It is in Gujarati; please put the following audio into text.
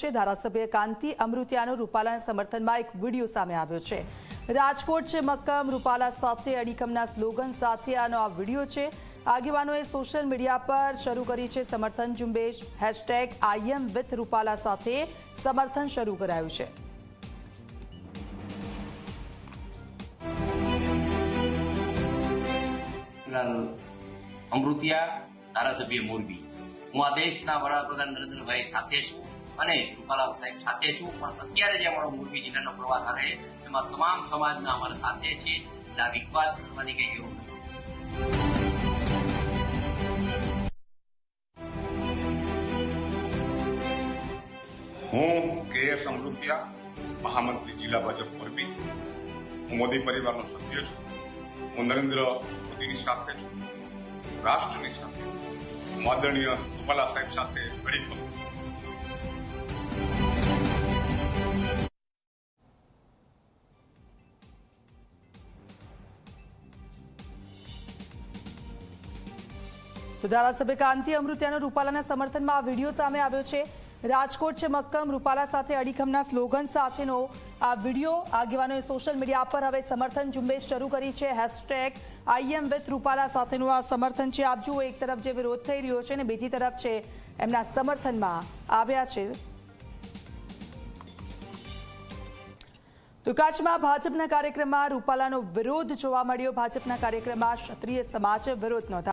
છે. ધારાસભ્ય કાંતિ અમૃતિયાનો રૂપાલાના સમર્થનમાં એક વીડિયો સામે આવ્યો છે. રાજકોટ છે મક્કમ, રૂપાલા સાથે, અડીકમના સ્લોગન સાથે આનો આ વીડિયો છે. આગેવાનોએ સોશિયલ મીડિયા પર શરૂ કરી છે સમર્થન ઝુંબેશ. હેશટેગ આઈએમ વિથ રૂપાલા સાથે સમર્થન શરૂ કરાયું છે. અમૃતિયા, ધારાસભ્ય મોરબી. હું આ દેશના વડાપ્રધાન નરેન્દ્રભાઈ સાથે છું અને કૃપાલાલ સાહેબ સાથે છું. પણ અત્યારે જે અમારો મોરબી જિલ્લાનો પ્રવાસ આવે, એમાં તમામ સમાજના અમારા સાથે છે. એટલે આ વિખવાદ કરવાની કઈ એવું નથી. હું કે. એસ. અમૃતિયા, મહામંત્રી જિલ્લા ભાજપ મોરબી. હું મોદી પરિવારનો સભ્ય છું. હું નરેન્દ્ર મોદીની સાથે છું. રાષ્ટ્રની સાથે છું. હું આદરણીય સાહેબ સાથે અડીખમ છું. ધારાસભ્ય કાંતિ અમૃત્યાનો રૂપાલાના સમર્થનમાં આ વીડિયો સામે આવ્યો છે. રાજકોટ છે મક્કમ, રૂપાલા સાથે અડીખમના સ્લોગન સાથેનો આ વીડિયો. આગેવાનોએ સોશિયલ મીડિયા પર હવે સમર્થન ઝુંબેશ શરૂ કરી છે. હેશટેગ આઈએમ વિથ રૂપાલા સાથેનું આ સમર્થન છે. આપ જુઓ, એક તરફ જે વિરોધ થઈ રહ્યો છે ને બીજી તરફ છે એમના સમર્થનમાં આવ્યા છે. તો કચ્છમાં ભાજપના કાર્યક્રમમાં રૂપાલાનો વિરોધ જોવા મળ્યો. ભાજપના કાર્યક્રમમાં ક્ષત્રિય સમાજે વિરોધ નોંધા